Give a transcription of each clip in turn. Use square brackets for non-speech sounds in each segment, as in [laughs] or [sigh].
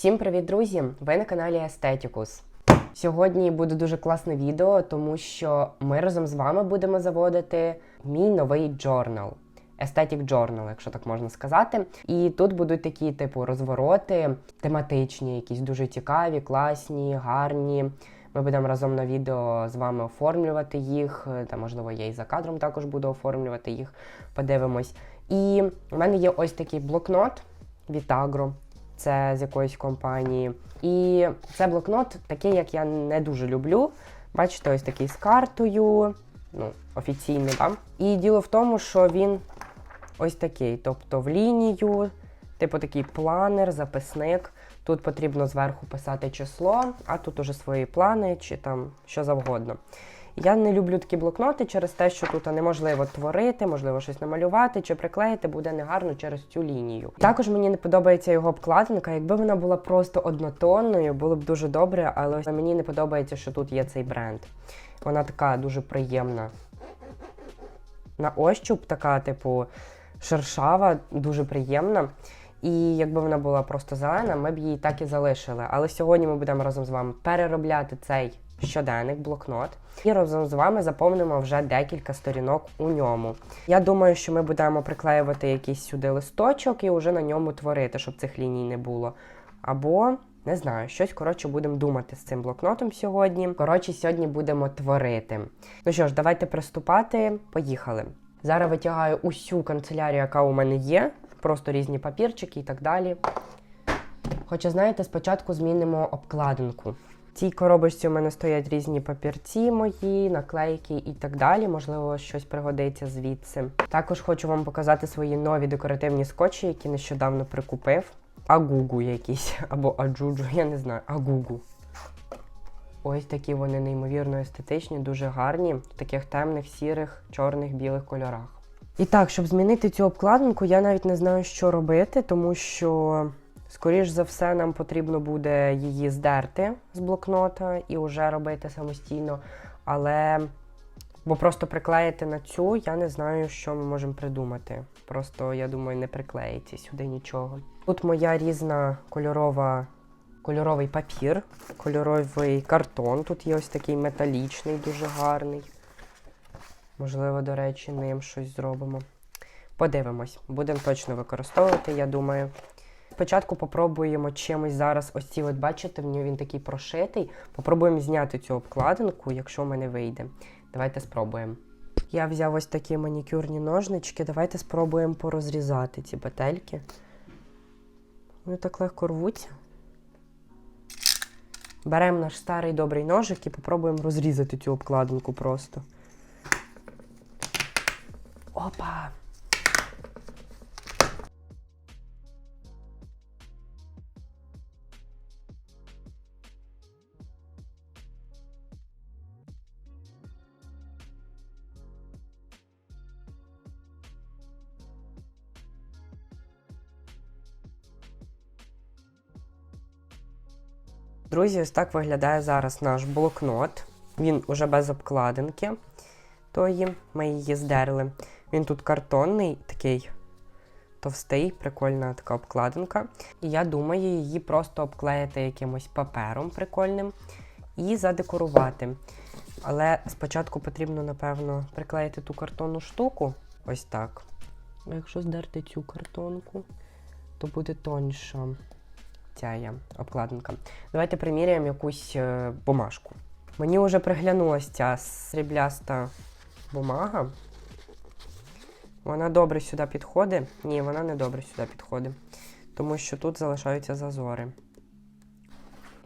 Всім привіт, друзі! Ви на каналі Естетікус. Сьогодні буде дуже класне відео, тому що ми разом з вами будемо заводити мій новий джорнал. Aesthetic Journal, якщо так можна сказати. І тут будуть такі, типу, розвороти, тематичні, якісь дуже цікаві, класні, гарні. Ми будемо разом на відео з вами оформлювати їх. Та, можливо, я і за кадром також буду оформлювати їх. Подивимось. І у мене є ось такий блокнот від Agro. Це з якоїсь компанії. І це блокнот такий, як я не дуже люблю. Бачите, ось такий з картою, ну, офіційний, да? І діло в тому, що він ось такий, тобто в лінію, типу такий планер, записник. Тут потрібно зверху писати число, а тут уже свої плани чи там що завгодно. Я не люблю такі блокноти через те, що тут неможливо творити, можливо, щось намалювати чи приклеїти, буде негарно через цю лінію. Також мені не подобається його обкладинка. Якби вона була просто однотонною, було б дуже добре, але мені не подобається, що тут є цей бренд. Вона така дуже приємна. На ощуп, така, типу, шершава, дуже приємна. І якби вона була просто зелена, ми б її так і залишили. Але сьогодні ми будемо разом з вами переробляти цей щоденник, блокнот, і разом з вами заповнимо вже декілька сторінок у ньому. Я думаю, що ми будемо приклеювати якийсь сюди листочок і вже на ньому творити, щоб цих ліній не було. Або не знаю, щось коротше будемо думати з цим блокнотом сьогодні. Коротше, сьогодні будемо творити. Ну що ж, давайте приступати. Поїхали. Зараз витягаю усю канцелярію, яка у мене є, просто різні папірчики і так далі. Хоча, знаєте, спочатку змінимо обкладинку. Цій коробочці у мене стоять різні папірці мої, наклейки і так далі. Можливо, щось пригодиться звідси. Також хочу вам показати свої нові декоративні скотчі, які нещодавно прикупив. Агугу якісь, [laughs] або аджуджу, я не знаю, агугу. Ось такі вони неймовірно естетичні, дуже гарні, в таких темних, сірих, чорних, білих кольорах. І так, щоб змінити цю обкладинку, я навіть не знаю, що робити, тому що, скоріш за все, нам потрібно буде її здерти з блокнота і вже робити самостійно. Але бо просто приклеїти на цю, я не знаю, що ми можемо придумати. Просто, я думаю, не приклеїться сюди нічого. Тут моя різна кольорова кольоровий папір, кольоровий картон. Тут є ось такий металічний, дуже гарний. Можливо, до речі, ним щось зробимо. Подивимось, будемо точно використовувати, я думаю. Спочатку попробуємо чимось зараз. Ось ці, от бачите, в нього він такий прошитий. Попробуємо зняти цю обкладинку, якщо в мене вийде. Давайте спробуємо. Я взяв ось такі манікюрні ножнички. Давайте спробуємо порозрізати ці петельки. Вони так легко рвуться. Беремо наш старий добрий ножик і попробуємо розрізати цю обкладинку просто. Опа! Друзі, ось так виглядає зараз наш блокнот. Він уже без обкладинки тої, ми її здерли. Він тут картонний, такий товстий, прикольна така обкладинка. І я думаю, її просто обклеїти якимось папером прикольним і задекорувати. Але спочатку потрібно, напевно, приклеїти ту картонну штуку. Ось так. Якщо здерти цю картонку, то буде тоньша ця обкладинка. Давайте приміряємо якусь е, бумажку. Мені вже приглянулася ця срібляста бумага. Вона добре сюди підходить. Ні, вона не добре сюди підходить, тому що тут залишаються зазори.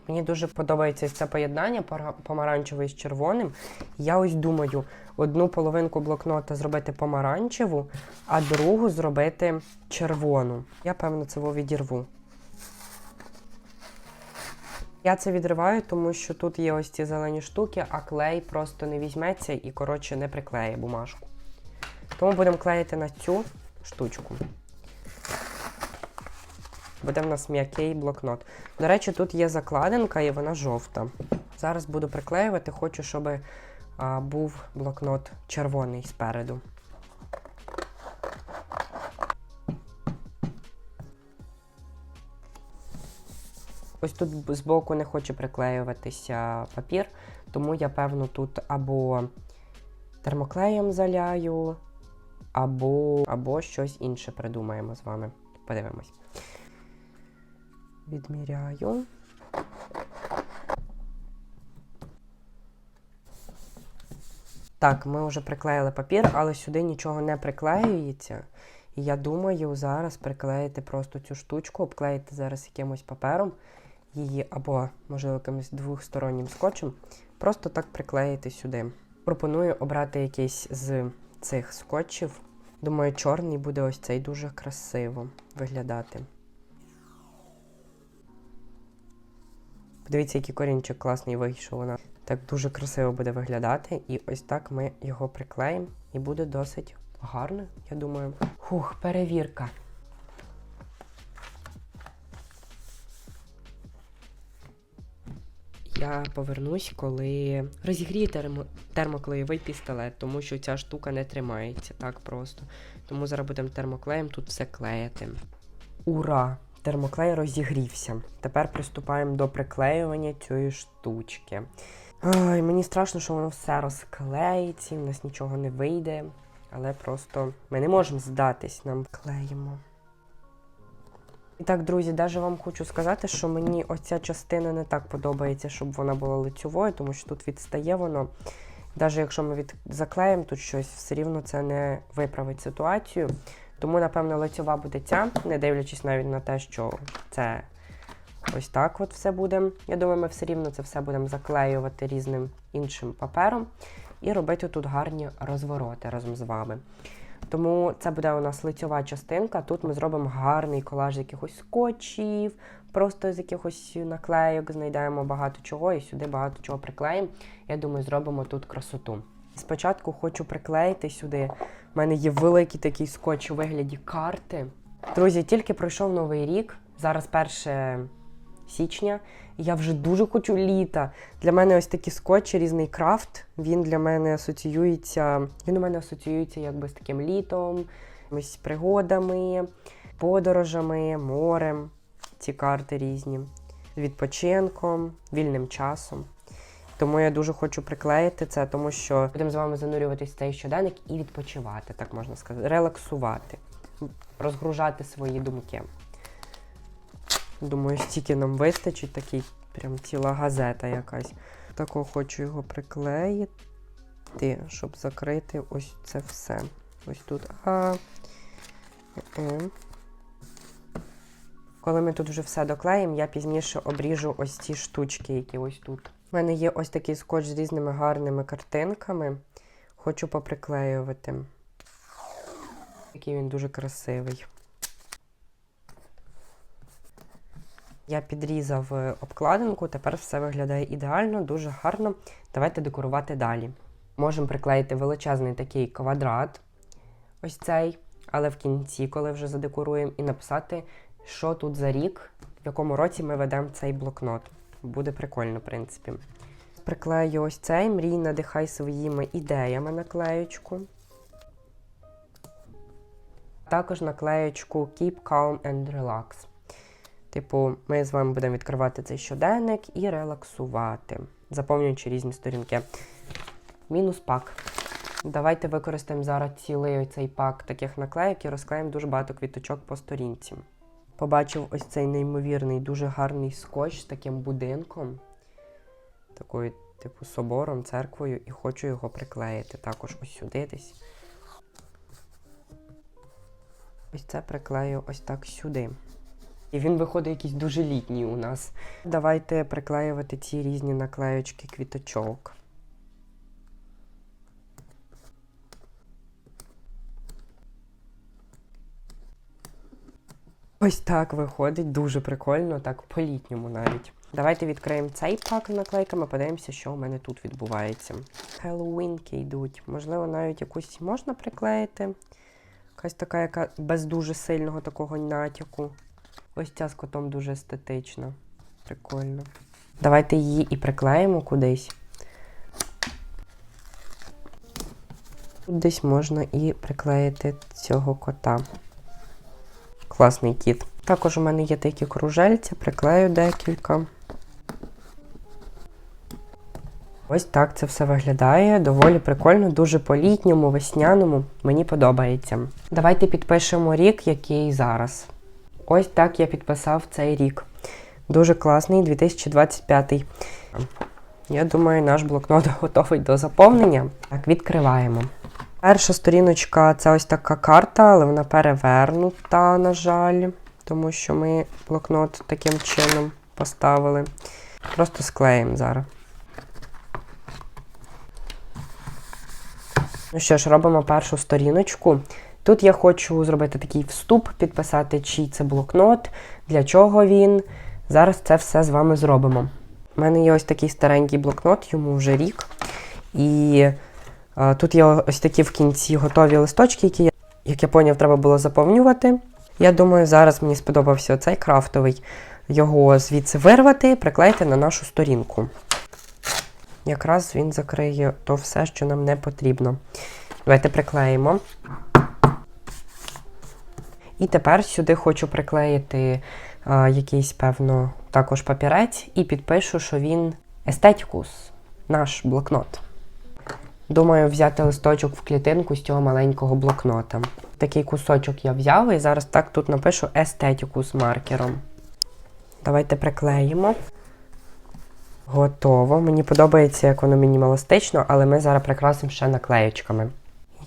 Мені дуже подобається це поєднання помаранчевий з червоним. Я ось думаю, одну половинку блокнота зробити помаранчеву, а другу зробити червону. Я, певно, це відірву. Я це відриваю, тому що тут є ось ці зелені штуки, а клей просто не візьметься і, коротше, не приклеє бумажку. Тому будемо клеїти на цю штучку. Буде в нас м'який блокнот. До речі, тут є закладинка і вона жовта. Зараз буду приклеювати, хочу, щоб а, був блокнот червоний спереду. Ось тут збоку не хоче приклеюватися папір, тому я, певно, тут або термоклеєм заляю, або, або щось інше придумаємо з вами. Подивимось. Відміряю. Так, ми вже приклеїли папір, але сюди нічого не приклеюється. І я думаю, зараз приклеїти просто цю штучку, обклеїти зараз якимось папером її, або, можливо, якимось двостороннім скотчем, просто так приклеїти сюди. Пропоную обрати якийсь з цих скотчів. Думаю, чорний буде ось цей дуже красиво виглядати. Подивіться, який корінчик класний вийшов нас. Так дуже красиво буде виглядати. І ось так ми його приклеїмо, і буде досить гарно, я думаю. Хух, перевірка. Я повернусь, коли розігрію термо... термоклеєвий пістолет, тому що ця штука не тримається так просто. Тому зараз будемо термоклеєм тут все клеїти. Ура! Термоклей розігрівся. Тепер приступаємо до приклеювання цієї штучки. Ой, мені страшно, що воно все розклеїться, в нас нічого не вийде. Але просто ми не можемо здатись, нам клеїмо. І так, друзі, навіть вам хочу сказати, що мені оця частина не так подобається, щоб вона була лицьовою, тому що тут відстає воно. Навіть якщо ми від... заклеїмо тут щось, все рівно це не виправить ситуацію. Тому, напевно, лицьова буде ця, не дивлячись навіть на те, що це ось так от все буде. Я думаю, ми все рівно це все будемо заклеювати різним іншим папером і робити тут гарні розвороти разом з вами. Тому це буде у нас лицьова частинка. Тут ми зробимо гарний колаж з якихось скотчів, просто з якихось наклейок знайдемо багато чого і сюди багато чого приклеїмо. Я думаю, зробимо тут красоту. Спочатку хочу приклеїти сюди. У мене є великий такий скотч у вигляді карти. Друзі, тільки пройшов новий рік. Зараз 1 січня. Я вже дуже хочу літа. Для мене ось такі скотчі, різний крафт. Він для мене асоціюється. Він у мене асоціюється якби з таким літом, якимись пригодами, подорожами, морем. Ці карти різні, відпочинком, вільним часом. Тому я дуже хочу приклеїти це, тому що будемо з вами занурюватись в цей щоденник і відпочивати, так можна сказати, релаксувати, розгружати свої думки. Думаю, стільки нам вистачить, такий прям ціла газета якась. Тако хочу його приклеїти, щоб закрити ось це все. Ось тут. А. Е. Коли ми тут вже все доклеїмо, я пізніше обріжу ось ці штучки, які ось тут. У мене є ось такий скотч з різними гарними картинками. Хочу поприклеювати. Який він дуже красивий. Я підрізав е, обкладинку, тепер все виглядає ідеально, дуже гарно. Давайте декорувати далі. Можемо приклеїти величезний такий квадрат, ось цей, але в кінці, коли вже задекоруємо, і написати, що тут за рік, в якому році ми ведемо цей блокнот. Буде прикольно, в принципі. Приклею ось цей, мрій, надихай своїми ідеями наклеючку. Також наклеючку Keep Calm and Relax. Типу, ми з вами будемо відкривати цей щоденник і релаксувати, заповнюючи різні сторінки. Мінус пак. Давайте використаємо зараз цілий цей пак таких наклеїк і розклеїмо дуже багато квіточок по сторінці. Побачив ось цей неймовірний, дуже гарний скотч з таким будинком, такою, типу, собором, церквою, і хочу його приклеїти також ось сюди десь. Ось це приклею ось так сюди. І він виходить якийсь дуже літній у нас. Давайте приклеювати ці різні наклеючки квіточок. Ось так виходить, дуже прикольно, так по-літньому навіть. Давайте відкриємо цей пак наклейками, подивимося, що у мене тут відбувається. Хеллоуінки йдуть. Можливо, навіть якусь можна приклеїти. Якась така, яка без дуже сильного такого натяку. Ось ця з котом дуже естетична. Прикольно. Давайте її і приклеїмо кудись. Тут десь можна і приклеїти цього кота. Класний кіт. Також у мене є такі кружельця, приклею декілька. Ось так це все виглядає. Доволі прикольно, дуже по-літньому, весняному. Мені подобається. Давайте підпишемо рік, який зараз. Ось так я підписав цей рік. Дуже класний 2025. Я думаю, наш блокнот [laughs] готовий до заповнення. Так, відкриваємо. Перша сторіночка це ось така карта, але вона перевернута, на жаль, тому що ми блокнот таким чином поставили. Просто склеїмо зараз. Ну що ж, робимо першу сторіночку. Тут я хочу зробити такий вступ, підписати, чий це блокнот, для чого він. Зараз це все з вами зробимо. У мене є ось такий старенький блокнот, йому вже рік. І а, тут є ось такі в кінці готові листочки, які, як я поняв, треба було заповнювати. Я думаю, зараз мені сподобався цей крафтовий. Його звідси вирвати, приклеїти на нашу сторінку. Якраз він закриє то все, що нам не потрібно. Давайте приклеїмо. І тепер сюди хочу приклеїти а, якийсь, певно, також папірець і підпишу, що він естетикус, наш блокнот. Думаю, взяти листочок в клітинку з цього маленького блокнота. Такий кусочок я взяв і зараз так тут напишу естетикус маркером. Давайте приклеїмо. Готово. Мені подобається, як воно мінімалістично, але ми зараз прикрасимо ще наклеєчками.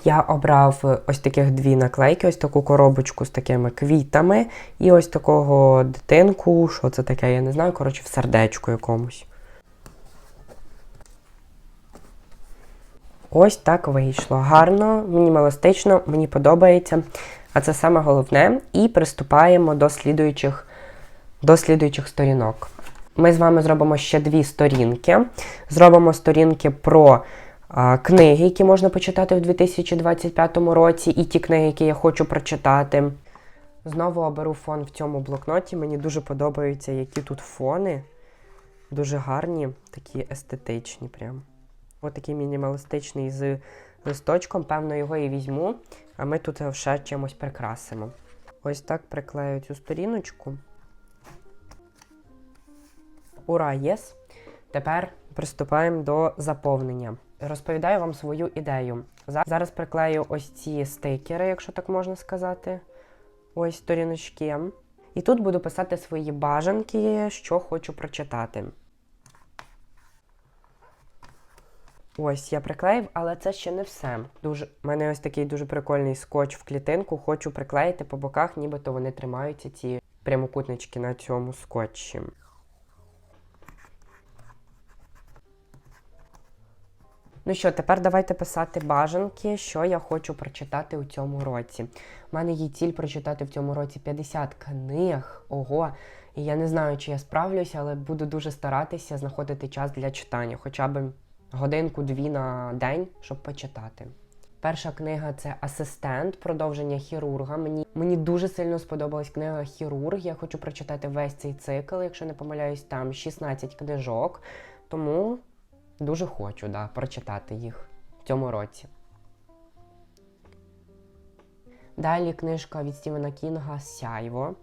Я обрав ось таких дві наклейки, ось таку коробочку з такими квітами, і ось такого дитинку, що це таке, я не знаю, коротше, в сердечку якомусь. Ось так вийшло. Гарно, мінімалістично, мені подобається. А це саме головне. І приступаємо до слідуючих, до слідуючих сторінок. Ми з вами зробимо ще дві сторінки. Зробимо сторінки про книги, які можна почитати в 2025 році, і ті книги, які я хочу прочитати. Знову оберу фон в цьому блокноті. Мені дуже подобаються, які тут фони. Дуже гарні, такі естетичні. прям. Ось такий мінімалістичний з листочком. Певно, його і візьму, а ми тут ще чимось прикрасимо. Ось так приклею цю сторіночку. Ура, єс! Тепер приступаємо до заповнення. Розповідаю вам свою ідею. Зараз приклею ось ці стикери, якщо так можна сказати. Ось сторіночки. І тут буду писати свої бажанки, що хочу прочитати. Ось я приклеїв, але це ще не все. Дуже У мене ось такий дуже прикольний скотч в клітинку. Хочу приклеїти по боках, нібито вони тримаються ці прямокутнички на цьому скотчі. Ну що, тепер давайте писати бажанки, що я хочу прочитати у цьому році. У мене є ціль прочитати в цьому році 50 книг. Ого! І я не знаю, чи я справлюся, але буду дуже старатися знаходити час для читання, хоча б годинку-дві на день, щоб почитати. Перша книга це Асистент, продовження хірурга. Мені мені дуже сильно сподобалась книга Хірург. Я хочу прочитати весь цей цикл, якщо не помиляюсь, там 16 книжок. Тому дуже хочу да, прочитати їх в цьому році. Далі книжка від Стівена Кінга Сяйво.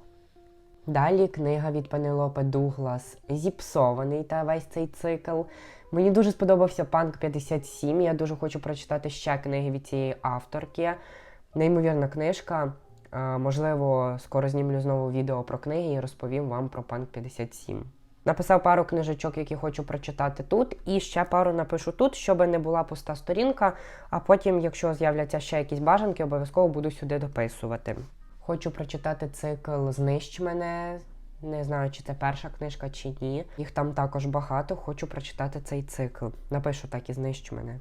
Далі книга від Пенелопи Дуглас Зіпсований та весь цей цикл. Мені дуже сподобався Панк 57. Я дуже хочу прочитати ще книги від цієї авторки. Неймовірна книжка. Можливо, скоро знімлю знову відео про книги і розповім вам про Панк 57. Написав пару книжечок, які хочу прочитати тут, і ще пару напишу тут, щоб не була пуста сторінка. А потім, якщо з'являться ще якісь бажанки, обов'язково буду сюди дописувати. Хочу прочитати цикл Знищ мене. Не знаю, чи це перша книжка, чи ні. Їх там також багато. Хочу прочитати цей цикл. Напишу так і знищ мене.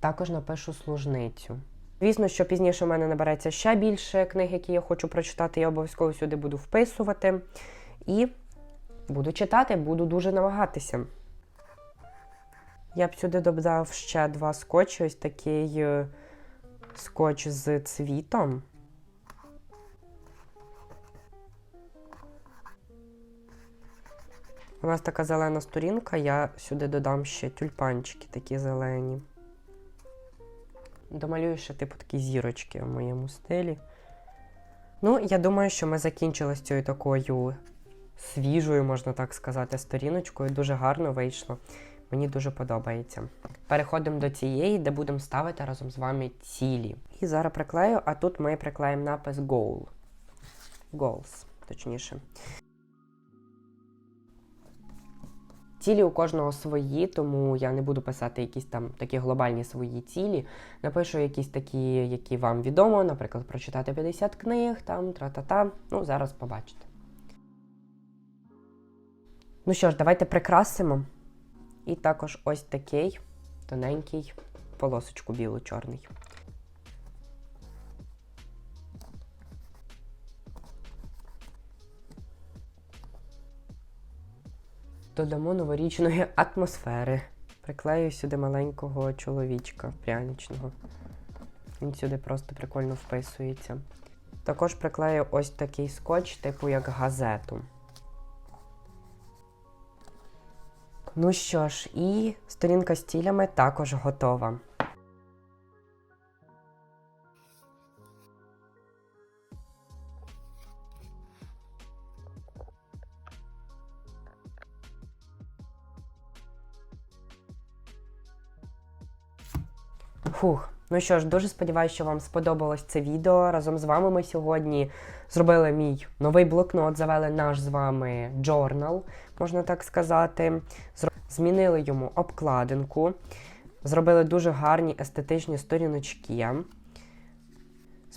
Також напишу служницю. Звісно, що пізніше у мене набереться ще більше книг, які я хочу прочитати. Я обов'язково сюди буду вписувати. І буду читати, буду дуже намагатися. Я б сюди додав ще два скотчі. Ось такий е, скотч з цвітом. У нас така зелена сторінка, я сюди додам ще тюльпанчики такі зелені. Домалюю ще, типу, такі зірочки в моєму стилі. Ну, я думаю, що ми закінчили з цією такою свіжою, можна так сказати, сторіночкою. Дуже гарно вийшло. Мені дуже подобається. Переходимо до цієї, де будемо ставити разом з вами цілі. І зараз приклею, а тут ми приклеїмо напис Goal. Goals, точніше. Цілі у кожного свої, тому я не буду писати якісь там такі глобальні свої цілі. Напишу якісь такі, які вам відомо, наприклад, прочитати 50 книг, там, тра-та-та. Ну, зараз побачите. Ну що ж, давайте прикрасимо. І також ось такий тоненький полосочку біло-чорний. Додамо новорічної атмосфери. Приклею сюди маленького чоловічка пряничного. Він сюди просто прикольно вписується. Також приклею ось такий скотч, типу як газету. Ну що ж, і сторінка з цілями також готова. Фух. Ну що ж, дуже сподіваюся, що вам сподобалось це відео. Разом з вами ми сьогодні зробили мій новий блокнот, завели наш з вами джорнал, можна так сказати. Змінили йому обкладинку, зробили дуже гарні естетичні сторіночки.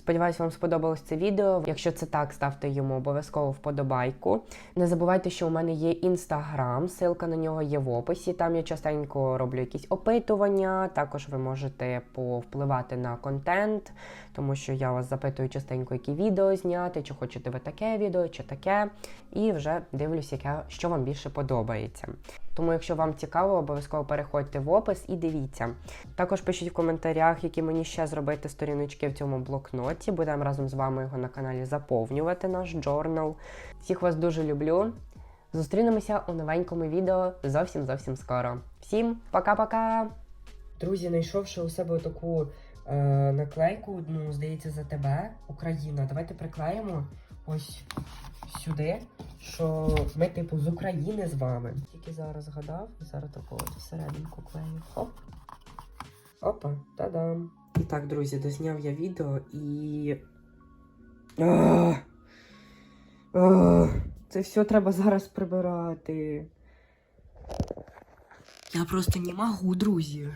Сподіваюсь, вам сподобалось це відео. Якщо це так, ставте йому обов'язково вподобайку. Не забувайте, що у мене є інстаграм, ссылка на нього є в описі. Там я частенько роблю якісь опитування. Також ви можете повпливати на контент, тому що я вас запитую частенько, які відео зняти, чи хочете ви таке відео, чи таке. І вже дивлюсь, яке що вам більше подобається. Тому, якщо вам цікаво, обов'язково переходьте в опис і дивіться. Також пишіть в коментарях, які мені ще зробити сторіночки в цьому блокноті. Будемо разом з вами його на каналі заповнювати наш джорнал. Всіх вас дуже люблю. Зустрінемося у новенькому відео зовсім зовсім скоро. Всім пока-пока! Друзі, знайшовши у себе таку е, наклейку, ну, здається, за тебе, Україна. Давайте приклеїмо ось сюди, що ми, типу, з України з вами. Тільки зараз згадав, зараз таку от клею. Хоп. Опа, та-дам. І так, друзі, дозняв я відео і. А! А! Це все треба зараз прибирати. Я просто не можу, друзі.